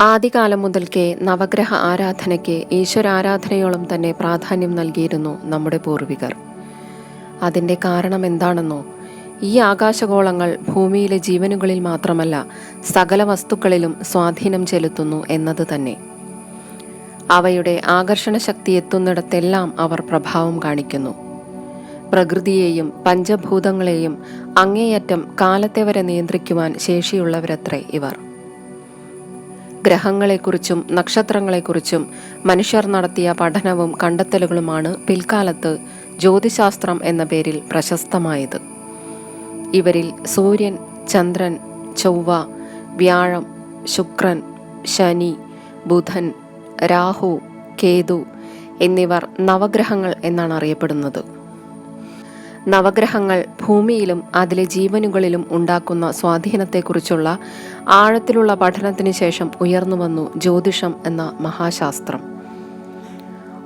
ആദ്യകാലം മുതൽക്കേ നവഗ്രഹ ആരാധനയ്ക്ക് ഈശ്വരാരാധനയോളം തന്നെ പ്രാധാന്യം നൽകിയിരുന്നു നമ്മുടെ പൂർവികർ. അതിന്റെ കാരണം എന്താണെന്നോ ഈ ആകാശഗോളങ്ങൾ ഭൂമിയിലെ ജീവനുകളിൽ മാത്രമല്ല സകല വസ്തുക്കളിലും സ്വാധീനം ചെലുത്തുന്നു എന്നത് തന്നെ. അവയുടെ ആകർഷണ ശക്തി എത്തുന്നിടത്തെല്ലാം അവർ പ്രഭാവം കാണിക്കുന്നു. പ്രകൃതിയെയും പഞ്ചഭൂതങ്ങളെയും അങ്ങേയറ്റം കാലത്തെ വരെ നിയന്ത്രിക്കുവാൻ ശേഷിയുള്ളവരത്രേ ഇവർ. ഗ്രഹങ്ങളെക്കുറിച്ചും നക്ഷത്രങ്ങളെക്കുറിച്ചും മനുഷ്യർ നടത്തിയ പഠനവും കണ്ടെത്തലുകളുമാണ് പിൽക്കാലത്ത് ജ്യോതിശാസ്ത്രം എന്ന പേരിൽ പ്രശസ്തമായത്. ഇവരിൽ സൂര്യൻ ചന്ദ്രൻ ചൊവ്വ വ്യാഴം ശുക്രൻ ശനി ബുധൻ രാഹു കേതു എന്നിവർ നവഗ്രഹങ്ങൾ എന്നാണ് അറിയപ്പെടുന്നത്. നവഗ്രഹങ്ങൾ ഭൂമിയിലും അതിലെ ജീവനുകളിലും ഉണ്ടാക്കുന്ന സ്വാധീനത്തെക്കുറിച്ചുള്ള ആഴത്തിലുള്ള പഠനത്തിന് ശേഷം ഉയർന്നുവന്നു ജ്യോതിഷം എന്ന മഹാശാസ്ത്രം.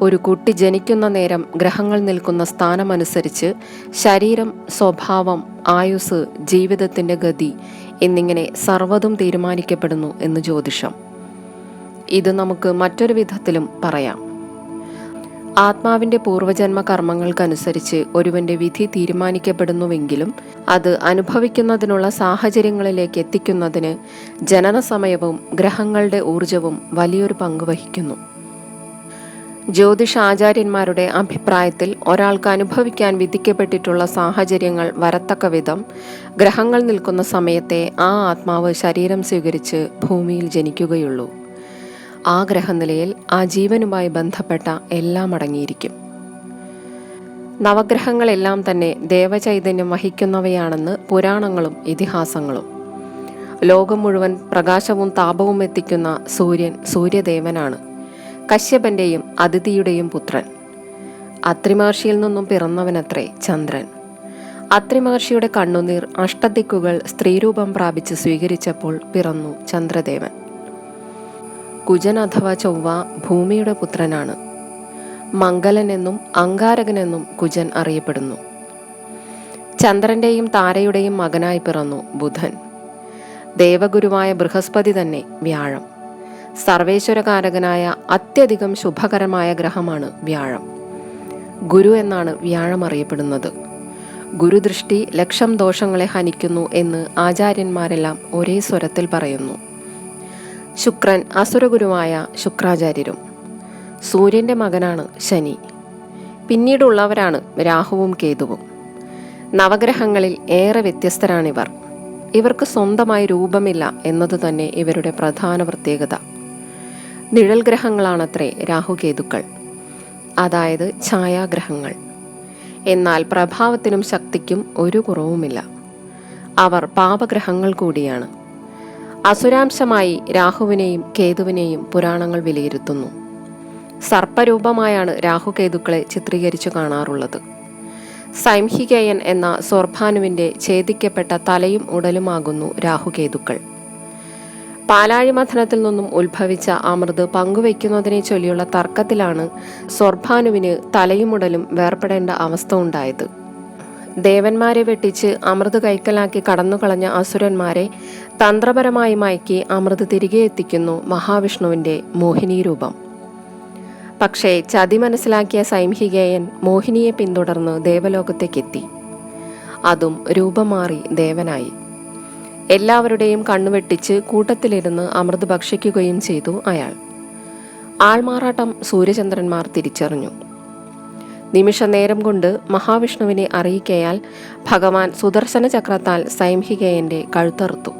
ഒരു കുട്ടി ജനിക്കുന്ന നേരം ഗ്രഹങ്ങൾ നിൽക്കുന്ന സ്ഥാനമനുസരിച്ച് ശരീരം സ്വഭാവം ആയുസ് ജീവിതത്തിന്റെ ഗതി എന്നിങ്ങനെ സർവതും തീരുമാനിക്കപ്പെടുന്നു എന്ന് ജ്യോതിഷം. ഇത് നമുക്ക് മറ്റൊരു വിധത്തിലും പറയാം. ആത്മാവിന്റെ പൂർവജന്മ കർമ്മങ്ങൾക്കനുസരിച്ച് ഒരുവന്റെ വിധി തീരുമാനിക്കപ്പെടുന്നുവെങ്കിലും അത് അനുഭവിക്കുന്നതിനുള്ള സാഹചര്യങ്ങളിലേക്ക് എത്തിക്കുന്നതിന് ജനന സമയവും ഗ്രഹങ്ങളുടെ ഊർജവും വലിയൊരു പങ്ക് വഹിക്കുന്നു. ജ്യോതിഷാചാര്യന്മാരുടെ അഭിപ്രായത്തിൽ ഒരാൾക്ക് അനുഭവിക്കാൻ വിധിക്കപ്പെട്ടിട്ടുള്ള സാഹചര്യങ്ങൾ വരത്തക്ക വിധം ഗ്രഹങ്ങൾ നിൽക്കുന്ന സമയത്തെ ആ ആത്മാവ് ശരീരം സ്വീകരിച്ച് ഭൂമിയിൽ ജനിക്കുകയുള്ളൂ. ആ ഗ്രഹനിലയിൽ ആ ജീവനുമായി ബന്ധപ്പെട്ട എല്ലാം അടങ്ങിയിരിക്കും. നവഗ്രഹങ്ങളെല്ലാം തന്നെ ദേവചൈതന്യം വഹിക്കുന്നവയാണെന്ന് പുരാണങ്ങളും ഇതിഹാസങ്ങളും. ലോകം മുഴുവൻ പ്രകാശവും താപവും എത്തിക്കുന്ന സൂര്യൻ സൂര്യദേവനാണ് കശ്യപന്റെയും അതിഥിയുടെയും പുത്രൻ. അത്രിമഹർഷിയിൽ നിന്നും പിറന്നവനത്രേ ചന്ദ്രൻ. അത്രിമഹർഷിയുടെ കണ്ണുനീർ അഷ്ടദിക്കുകൾ സ്ത്രീരൂപം പ്രാപിച്ച് സ്വീകരിച്ചപ്പോൾ പിറന്നു ചന്ദ്രദേവൻ. കുജൻ അഥവാ ചൊവ്വ ഭൂമിയുടെ പുത്രനാണ്. മംഗലൻ എന്നും അങ്കാരകൻ എന്നും കുജൻ അറിയപ്പെടുന്നു. ചന്ദ്രന്റെയും താരയുടെയും മകനായി പിറന്നു ബുധൻ. ദേവഗുരുവായ ബൃഹസ്പതി തന്നെ വ്യാഴം. സർവേശ്വരകാരകനായ അത്യധികം ശുഭകരമായ ഗ്രഹമാണ് വ്യാഴം. ഗുരു എന്നാണ് വ്യാഴം അറിയപ്പെടുന്നത്. ഗുരുദൃഷ്ടി ലക്ഷം ദോഷങ്ങളെ ഹനിക്കുന്നു എന്ന് ആചാര്യന്മാരെല്ലാം ഒരേ സ്വരത്തിൽ പറയുന്നു. ശുക്രൻ അസുരഗുരുവായ ശുക്രാചാര്യരും. സൂര്യന്റെ മകനാണ് ശനി. പിന്നീടുള്ളവരാണ് രാഹുവും കേതുവും. നവഗ്രഹങ്ങളിൽ ഏറെ വ്യത്യസ്തരാണിവർ. ഇവർക്ക് സ്വന്തമായി രൂപമില്ല എന്നത് തന്നെ ഇവരുടെ പ്രധാന പ്രത്യേകത. നിഴൽ ഗ്രഹങ്ങളാണത്രേ രാഹുകേതുക്കൾ. അതായത് ഛായാഗ്രഹങ്ങൾ. എന്നാൽ പ്രഭാവത്തിനും ശക്തിക്കും ഒരു കുറവുമില്ല. അവർ പാപഗ്രഹങ്ങൾ കൂടിയാണ്. അസുരാംശമായി രാഹുവിനെയും കേതുവിനെയും പുരാണങ്ങൾ വിലയിരുത്തുന്നു. സർപ്പരൂപമായാണ് രാഹുകേതുക്കളെ ചിത്രീകരിച്ചു കാണാറുള്ളത്. സൈംഹികയൻ എന്ന സോർഭാനുവിന്റെ ഛേദിക്കപ്പെട്ട തലയും ഉടലുമാകുന്നു രാഹുകേതുക്കൾ. പാലാഴിമഥനത്തിൽ നിന്നും ഉത്ഭവിച്ച അമൃത് പങ്കുവയ്ക്കുന്നതിനെ ചൊല്ലിയുള്ള തർക്കത്തിലാണ് സോർഭാനുവിന് തലയും ഉടലും അവസ്ഥ ഉണ്ടായത്. ദേവന്മാരെ വെട്ടിച്ച് അമൃത് കൈക്കലാക്കി കടന്നുകളഞ്ഞ അസുരന്മാരെ തന്ത്രപരമായി മയക്കി അമൃത് തിരികെ എത്തിക്കുന്നു മഹാവിഷ്ണുവിന്റെ മോഹിനി രൂപം. പക്ഷേ ചതി മനസ്സിലാക്കിയ സൈംഹികേയൻ മോഹിനിയെ പിന്തുടർന്ന് ദേവലോകത്തേക്കെത്തി. അതും രൂപം മാറി ദേവനായി. എല്ലാവരുടെയും കണ്ണുവെട്ടിച്ച് കൂട്ടത്തിലിരുന്ന് അമൃത് ഭക്ഷിക്കുകയും ചെയ്തു അയാൾ. ആൾമാറാട്ടം സൂര്യചന്ദ്രന്മാർ തിരിച്ചറിഞ്ഞു. നിമിഷ നേരം കൊണ്ട് മഹാവിഷ്ണുവിനെ അറിയിക്കയാൽ ഭഗവാൻ സുദർശന ചക്രത്താൽ സൈംഹികയന്റെ കഴുത്തറുത്തു.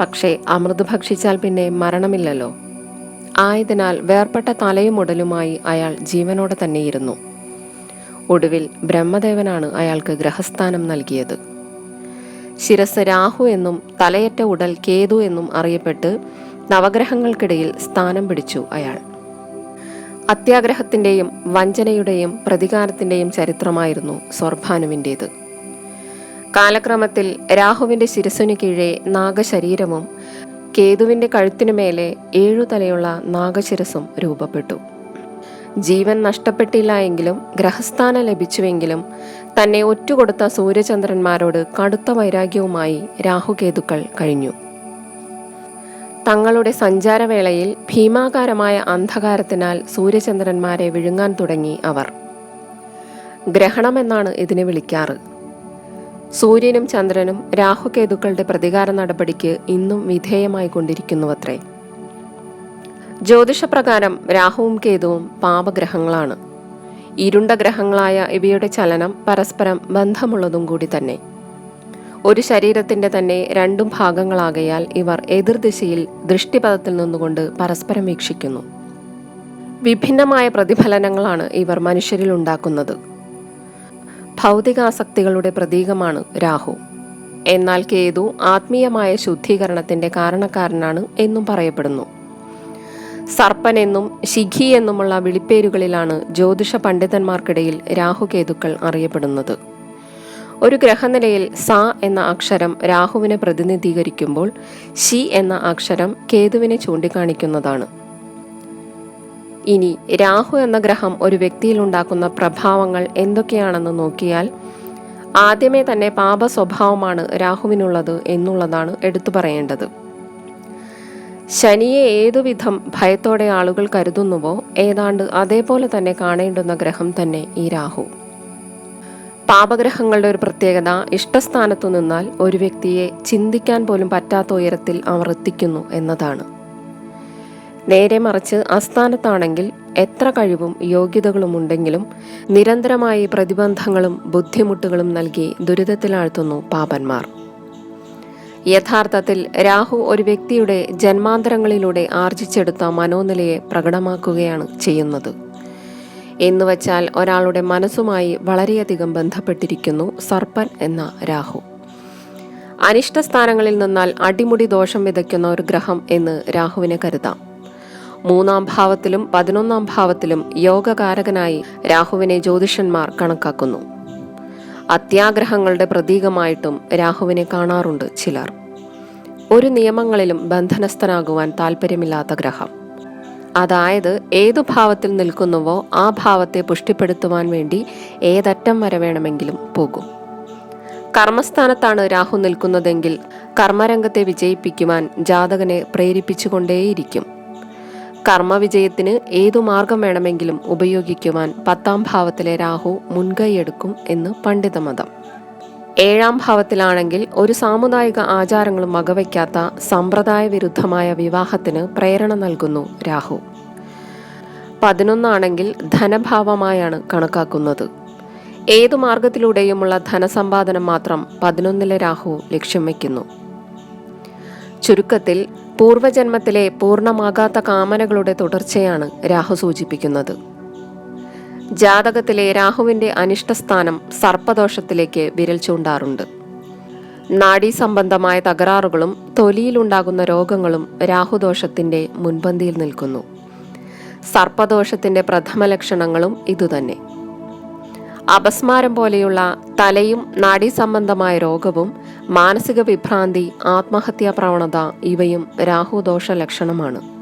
പക്ഷേ അമൃത് ഭക്ഷിച്ചാൽ പിന്നെ മരണമില്ലല്ലോ. ആയതിനാൽ വേർപെട്ട തലയും ഉടലുമായി അയാൾ ജീവനോടെ തന്നെയിരുന്നു. ഒടുവിൽ ബ്രഹ്മദേവനാണ് അയാൾക്ക് ഗ്രഹസ്ഥാനം നൽകിയത്. ശിരസ് രാഹു എന്നും തലയറ്റ ഉടൽ കേതു എന്നും അറിയപ്പെട്ട് നവഗ്രഹങ്ങൾക്കിടയിൽ സ്ഥാനം പിടിച്ചു അയാൾ. അത്യാഗ്രഹത്തിന്റെയും വഞ്ചനയുടെയും പ്രതികാരത്തിന്റെയും ചരിത്രമായിരുന്നു സ്വർഭാനുവിന്റേത് കാലക്രമത്തിൽ രാഹുവിന്റെ ശിരസിനു കീഴെ നാഗശരീരവും കേതുവിന്റെ കഴുത്തിനു മേലെ ഏഴു തലയുള്ള നാഗശിരസും രൂപപ്പെട്ടു. ജീവൻ നഷ്ടപ്പെട്ടില്ല എങ്കിലും ഗ്രഹസ്ഥാനം ലഭിച്ചുവെങ്കിലും തന്നെ ഒറ്റുകൊടുത്ത സൂര്യചന്ദ്രന്മാരോട് കടുത്ത വൈരാഗ്യവുമായി രാഹുകേതുക്കൾ കഴിഞ്ഞു. തങ്ങളുടെ സഞ്ചാരവേളയിൽ ഭീമാകാരമായ അന്ധകാരത്തിനാൽ സൂര്യചന്ദ്രന്മാരെ വിഴുങ്ങാൻ തുടങ്ങി അവർ. ഗ്രഹണമെന്നാണ് ഇതിനെ വിളിക്കാറ്. സൂര്യനും ചന്ദ്രനും രാഹുകേതുക്കളുടെ പ്രതികാര നടപടിക്ക് ഇന്നും വിധേയമായി കൊണ്ടിരിക്കുന്നുവത്രേ. ജ്യോതിഷപ്രകാരം രാഹുവും കേതുവും പാപഗ്രഹങ്ങളാണ്. ഇരുണ്ട ഗ്രഹങ്ങളായ ഇവയുടെ ചലനം പരസ്പരം ബന്ധമുള്ളതും കൂടി തന്നെ. ഒരു ശരീരത്തിന്റെ തന്നെ രണ്ടും ഭാഗങ്ങളാകയാൽ ഇവർ എതിർദിശയിൽ ദൃഷ്ടിപഥത്തിൽ നിന്നുകൊണ്ട് പരസ്പരം വീക്ഷിക്കുന്നു. വിഭിന്നമായ പ്രതിഫലനങ്ങളാണ് ഇവർ മനുഷ്യരിൽ ഉണ്ടാക്കുന്നത്. ഭൗതികാസക്തികളുടെ പ്രതീകമാണ് രാഹു. എന്നാൽ കേതു ആത്മീയമായ ശുദ്ധീകരണത്തിന്റെ കാരണക്കാരനാണ് എന്നും പറയപ്പെടുന്നു. സർപ്പൻ എന്നും ശിഖി എന്നുമുള്ള വിളിപ്പേരുകളിലാണ് ജ്യോതിഷ പണ്ഡിതന്മാർക്കിടയിൽ രാഹുകേതുക്കൾ അറിയപ്പെടുന്നത്. ഒരു ഗ്രഹനിലയിൽ സ എന്ന അക്ഷരം രാഹുവിനെ പ്രതിനിധീകരിക്കുമ്പോൾ ഷി എന്ന അക്ഷരം കേതുവിനെ ചൂണ്ടിക്കാണിക്കുന്നതാണ്. ഇനി രാഹു എന്ന ഗ്രഹം ഒരു വ്യക്തിയിൽ ഉണ്ടാക്കുന്ന പ്രഭാവങ്ങൾ എന്തൊക്കെയാണെന്ന് നോക്കിയാൽ ആദ്യമേ തന്നെ പാപ സ്വഭാവമാണ് രാഹുവിനുള്ളത് എന്നുള്ളതാണ് എടുത്തു പറയേണ്ടത്. ശനിയെ ഏതുവിധം ഭയത്തോടെ ആളുകൾ കരുതുന്നുവോ ഏതാണ്ട് അതേപോലെ തന്നെ കാണേണ്ടുന്ന ഗ്രഹം തന്നെ ഈ രാഹു. പാപഗ്രഹങ്ങളുടെ ഒരു പ്രത്യേകത ഇഷ്ടസ്ഥാനത്തു നിന്നാൽ ഒരു വ്യക്തിയെ ചിന്തിക്കാൻ പോലും പറ്റാത്ത ഉയരത്തിൽ അവർ എത്തിക്കുന്നു എന്നതാണ്. നേരെ മറിച്ച് അസ്ഥാനത്താണെങ്കിൽ എത്ര കഴിവും യോഗ്യതകളും ഉണ്ടെങ്കിലും നിരന്തരമായി പ്രതിബന്ധങ്ങളും ബുദ്ധിമുട്ടുകളും നൽകി ദുരിതത്തിലാഴ്ത്തുന്നു പാപന്മാർ. യഥാർത്ഥത്തിൽ രാഹു ഒരു വ്യക്തിയുടെ ജന്മാന്തരങ്ങളിലൂടെ ആർജിച്ചെടുത്ത മനോനിലയെ പ്രകടമാക്കുകയാണ് ചെയ്യുന്നത്. എന്നുവച്ചാൽ ഒരാളുടെ മനസ്സുമായി വളരെയധികം ബന്ധപ്പെട്ടിരിക്കുന്നു സർപ്പൻ എന്ന രാഹു. അനിഷ്ട സ്ഥാനങ്ങളിൽ നിന്നാൽ അടിമുടി ദോഷം വിതയ്ക്കുന്ന ഒരു ഗ്രഹം എന്ന് രാഹുവിനെ കരുതാം. മൂന്നാം ഭാവത്തിലും പതിനൊന്നാം ഭാവത്തിലും യോഗകാരകനായി രാഹുവിനെ ജ്യോതിഷന്മാർ കണക്കാക്കുന്നു. അത്യാഗ്രഹങ്ങളുടെ പ്രതീകമായിട്ടും രാഹുവിനെ കാണാറുണ്ട് ചിലർ. ഒരു നിയമങ്ങളിലും ബന്ധനസ്ഥനാകുവാൻ താല്പര്യമില്ലാത്ത ഗ്രഹം. അതായത് ഏതു ഭാവത്തിൽ നിൽക്കുന്നുവോ ആ ഭാവത്തെ പുഷ്ടിപ്പെടുത്തുവാൻ വേണ്ടി ഏതറ്റം വരെ വേണമെങ്കിലും പോകും. കർമ്മസ്ഥാനത്താണ് രാഹു നിൽക്കുന്നതെങ്കിൽ കർമ്മരംഗത്തെ വിജയിപ്പിക്കുവാൻ ജാതകനെ പ്രേരിപ്പിച്ചുകൊണ്ടേയിരിക്കും. കർമ്മവിജയത്തിന് ഏതു മാർഗം വേണമെങ്കിലും ഉപയോഗിക്കുവാൻ പത്താം ഭാവത്തിലെ രാഹു മുൻകൈയെടുക്കും എന്ന് പണ്ഡിതമതം. ഏഴാം ഭാവത്തിലാണെങ്കിൽ ഒരു സാമുദായിക ആചാരങ്ങളും വകവയ്ക്കാത്ത സമ്പ്രദായ വിരുദ്ധമായ വിവാഹത്തിന് പ്രേരണ നൽകുന്നു രാഹു. പതിനൊന്നാണെങ്കിൽ ധനഭാവമായാണ് കണക്കാക്കുന്നത്. ഏതു മാർഗത്തിലൂടെയുമുള്ള ധനസമ്പാദനം മാത്രം പതിനൊന്നിലെ രാഹു ലക്ഷ്യം വയ്ക്കുന്നു. ചുരുക്കത്തിൽ പൂർവജന്മത്തിലെ പൂർണമാകാത്ത കാമനകളുടെ തുടർച്ചയാണ് രാഹു സൂചിപ്പിക്കുന്നത്. ജാതകത്തിലെ രാഹുവിന്റെ അനിഷ്ടസ്ഥാനം സർപ്പദോഷത്തിലേക്ക് വിരൽ ചൂണ്ടാറുണ്ട്. നാഡീ സംബന്ധമായ തകരാറുകളും തൊലിയിലുണ്ടാകുന്ന രോഗങ്ങളും രാഹുദോഷത്തിന്റെ മുൻപന്തിയിൽ നിൽക്കുന്നു. സർപ്പദോഷത്തിന്റെ പ്രഥമ ലക്ഷണങ്ങളും ഇതുതന്നെ. അപസ്മാരം പോലെയുള്ള തലയും നാഡീ സംബന്ധമായ രോഗവും മാനസിക വിഭ്രാന്തി ആത്മഹത്യാ പ്രവണത ഇവയും രാഹുദോഷ ലക്ഷണമാണ്.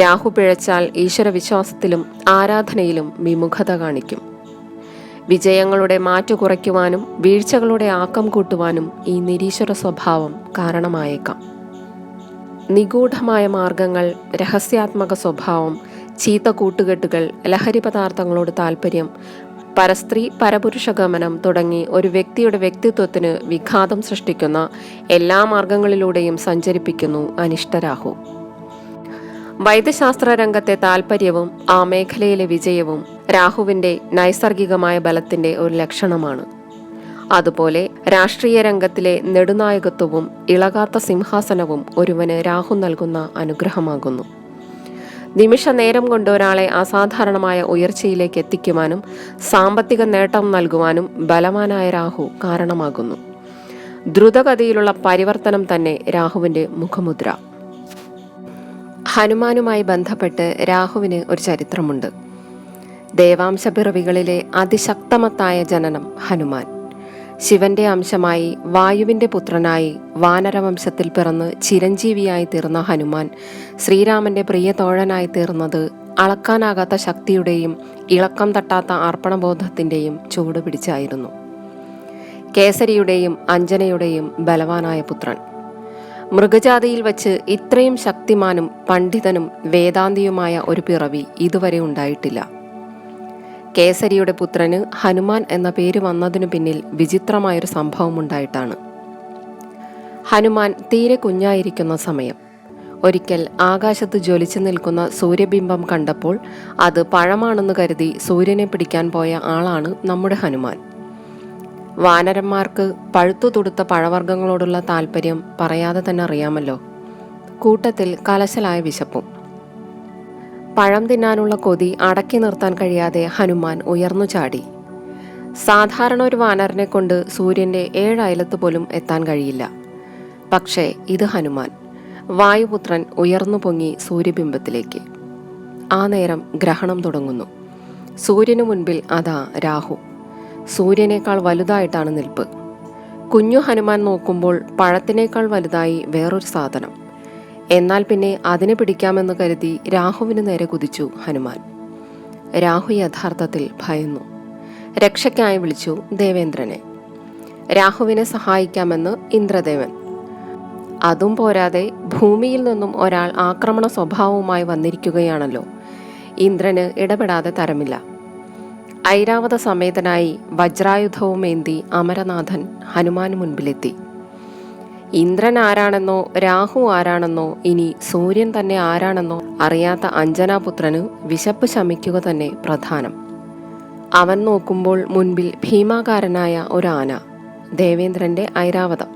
രാഹു പിഴച്ചാൽ ഈശ്വരവിശ്വാസത്തിലും ആരാധനയിലും വിമുഖത കാണിക്കും. വിജയങ്ങളുടെ മാറ്റു കുറയ്ക്കുവാനും വീഴ്ചകളുടെ ആക്കം കൂട്ടുവാനും ഈ നിരീശ്വര സ്വഭാവം കാരണമായേക്കാം. നിഗൂഢമായ മാർഗങ്ങൾ രഹസ്യാത്മക സ്വഭാവം ചീത്ത കൂട്ടുകെട്ടുകൾ ലഹരി പദാർത്ഥങ്ങളോട് താല്പര്യം പരസ്ത്രീ പരപുരുഷ ഗമനം തുടങ്ങി ഒരു വ്യക്തിയുടെ വ്യക്തിത്വത്തിന് വിഘാതം സൃഷ്ടിക്കുന്ന എല്ലാ മാർഗങ്ങളിലൂടെയും സഞ്ചരിപ്പിക്കുന്നു അനിഷ്ടരാഹു. വൈദ്യശാസ്ത്ര രംഗത്തെ താൽപ്പര്യവും ആ മേഖലയിലെ വിജയവും രാഹുവിന്റെ നൈസർഗികമായ ബലത്തിന്റെ ഒരു ലക്ഷണമാണ്. അതുപോലെ രാഷ്ട്രീയ രംഗത്തിലെ നെടുനായകത്വവും ഇളകാത്ത സിംഹാസനവും ഒരുവന് രാഹു നൽകുന്ന അനുഗ്രഹമാകുന്നു. നിമിഷ നേരം കൊണ്ട് ഒരാളെ അസാധാരണമായ ഉയർച്ചയിലേക്ക് എത്തിക്കുവാനും സാമ്പത്തിക നേട്ടം നൽകുവാനും ബലവാനായ രാഹു കാരണമാകുന്നു. ദ്രുതഗതിയിലുള്ള പരിവർത്തനം തന്നെ രാഹുവിന്റെ മുഖമുദ്ര. ഹനുമാനുമായി ബന്ധപ്പെട്ട് രാഹുവിന് ഒരു ചരിത്രമുണ്ട്. ദേവാംശ പിറവികളിലെ അതിശക്തമത്തായ ജനനം ഹനുമാൻ. ശിവന്റെ അംശമായി വായുവിന്റെ പുത്രനായി വാനരവംശത്തിൽ പിറന്ന് ചിരഞ്ജീവിയായി തീർന്ന ഹനുമാൻ ശ്രീരാമന്റെ പ്രിയ തോഴനായി തീർന്നത് അളക്കാനാകാത്ത ശക്തിയുടെയും ഇളക്കം തട്ടാത്ത അർപ്പണബോധത്തിന്റെയും ചൂട് പിടിച്ചായിരുന്നു. കേസരിയുടെയും അഞ്ജനയുടെയും ബലവാനായ പുത്രൻ. മൃഗജാതിയിൽ വച്ച് ഇത്രയും ശക്തിമാനും പണ്ഡിതനും വേദാന്തിയുമായ ഒരു പിറവി ഇതുവരെ ഉണ്ടായിട്ടില്ല. കേസരിയുടെ പുത്രന് ഹനുമാൻ എന്ന പേര് വന്നതിനു പിന്നിൽ വിചിത്രമായൊരു സംഭവം ഉണ്ടായിട്ടാണ്. ഹനുമാൻ തീരെ കുഞ്ഞായിരിക്കുന്ന സമയം. ഒരിക്കൽ ആകാശത്ത് ജ്വലിച്ചു നിൽക്കുന്ന സൂര്യബിംബം കണ്ടപ്പോൾ അത് പഴമാണെന്ന് കരുതി സൂര്യനെ പിടിക്കാൻ പോയ ആളാണ് നമ്മുടെ ഹനുമാൻ. വാനരന്മാർക്ക് പഴുത്തു തൊടുത്ത പഴവർഗങ്ങളോടുള്ള താല്പര്യം പറയാതെ തന്നെ അറിയാമല്ലോ. കൂട്ടത്തിൽ കലശലായ വിശപ്പും. പഴം തിന്നാനുള്ള കൊതി അടക്കി നിർത്താൻ കഴിയാതെ ഹനുമാൻ ഉയർന്നു ചാടി. സാധാരണ ഒരു വാനരനെ കൊണ്ട് സൂര്യന്റെ ഏഴ് അയലത്ത് പോലും എത്താൻ കഴിയില്ല. പക്ഷേ ഇത് ഹനുമാൻ. വായുപുത്രൻ ഉയർന്നു പൊങ്ങി സൂര്യബിംബത്തിലേക്ക്. ആ നേരം ഗ്രഹണം തുടങ്ങുന്നു. സൂര്യനു മുൻപിൽ അതാ രാഹു. സൂര്യനേക്കാൾ വലുതായിട്ടാണ് നിൽപ്പ്. കുഞ്ഞു ഹനുമാൻ നോക്കുമ്പോൾ പഴത്തിനേക്കാൾ വലുതായി വേറൊരു സാധനം. എന്നാൽ പിന്നെ അതിനെ പിടിക്കാമെന്ന് കരുതി രാഹുവിന് നേരെ കുതിച്ചു ഹനുമാൻ. രാഹു യഥാർത്ഥത്തിൽ ഭയന്നു. രക്ഷയ്ക്കായി വിളിച്ചു ദേവേന്ദ്രനെ. രാഹുവിനെ സഹായിക്കാമെന്ന് ഇന്ദ്രദേവൻ. അതും പോരാതെ ഭൂമിയിൽ നിന്നും ഒരാൾ ആക്രമണ സ്വഭാവവുമായി വന്നിരിക്കുകയാണല്ലോ. ഇന്ദ്രന് ഇടപെടാതെ തരമില്ല. ഐരാവത സമേതനായി വജ്രായുധവുമേന്തി അമരനാഥൻ ഹനുമാൻ മുൻപിലെത്തി. ഇന്ദ്രൻ ആരാണെന്നോ രാഹു ആരാണെന്നോ ഇനി സൂര്യൻ തന്നെ ആരാണെന്നോ അറിയാത്ത അഞ്ജനാപുത്രന് വിശപ്പ് ശമിക്കുക തന്നെ പ്രധാനം. അവൻ നോക്കുമ്പോൾ മുൻപിൽ ഭീമാകാരനായ ഒരു ആന ദേവേന്ദ്രന്റെ ഐരാവതം.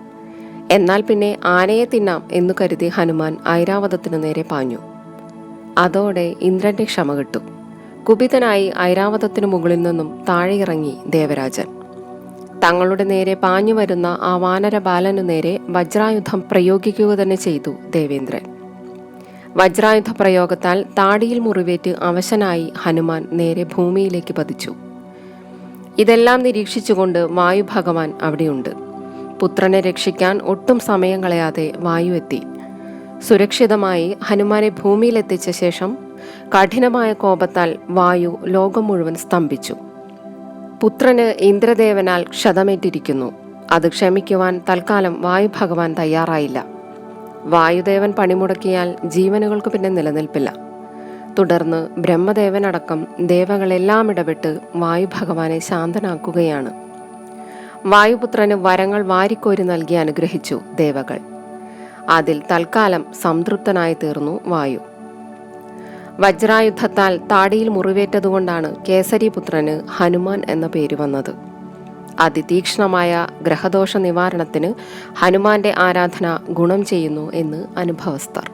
എന്നാൽ പിന്നെ ആനയെ തിന്നാം എന്നു കരുതി ഹനുമാൻ ഐരാവതത്തിനു നേരെ പാഞ്ഞു. അതോടെ ഇന്ദ്രന്റെ ക്ഷമ കിട്ടു. കുപിതനായി ഐരാവതത്തിനു മുകളിൽ നിന്നും താഴെയിറങ്ങി ദേവരാജൻ. തങ്ങളുടെ നേരെ പാഞ്ഞു വരുന്ന ആ വാനര ബാലനു നേരെ വജ്രായുധം പ്രയോഗിക്കുക തന്നെ ചെയ്തു ദേവേന്ദ്രൻ. വജ്രായുധ പ്രയോഗത്താൽ താടിയിൽ മുറിവേറ്റ് അവശനായി ഹനുമാൻ നേരെ ഭൂമിയിലേക്ക് പതിച്ചു. ഇതെല്ലാം നിരീക്ഷിച്ചുകൊണ്ട് വായു ഭഗവാൻ അവിടെയുണ്ട്. പുത്രനെ രക്ഷിക്കാൻ ഒട്ടും സമയം കളയാതെ വായു എത്തി. സുരക്ഷിതമായി ഹനുമാനെ ഭൂമിയിലെത്തിച്ച ശേഷം കഠിനമായ കോപത്താൽ വായു ലോകം മുഴുവൻ സ്തംഭിച്ചു. പുത്രന് ഇന്ദ്രദേവനാൽ ക്ഷതമേറ്റിരിക്കുന്നു. അത് ക്ഷമിക്കുവാൻ തൽക്കാലം വായു ഭഗവാൻ തയ്യാറായില്ല. വായുദേവൻ പണിമുടക്കിയാൽ ജീവനുകൾക്ക് പിന്നെ നിലനിൽപ്പില്ല. തുടർന്ന് ബ്രഹ്മദേവനടക്കം ദേവകളെല്ലാം ഇടപെട്ട് വായു ഭഗവാനെ ശാന്തനാക്കുകയാണ്. വായുപുത്രന് വരങ്ങൾ വാരിക്കോരി നൽകി അനുഗ്രഹിച്ചു ദേവകൾ. അതിൽ തൽക്കാലം സംതൃപ്തനായി തീർന്നു വായു. വജ്രായുദ്ധത്താൽ താടിയിൽ മുറിവേറ്റതുകൊണ്ടാണ് കേസരിപുത്രന് ഹനുമാൻ എന്ന പേര് വന്നത്. അതിതീക്ഷ്ണമായ ഗ്രഹദോഷ നിവാരണത്തിന് ഹനുമാന്റെ ആരാധന ഗുണം ചെയ്യുന്നു എന്ന് അനുഭവസ്ഥർ.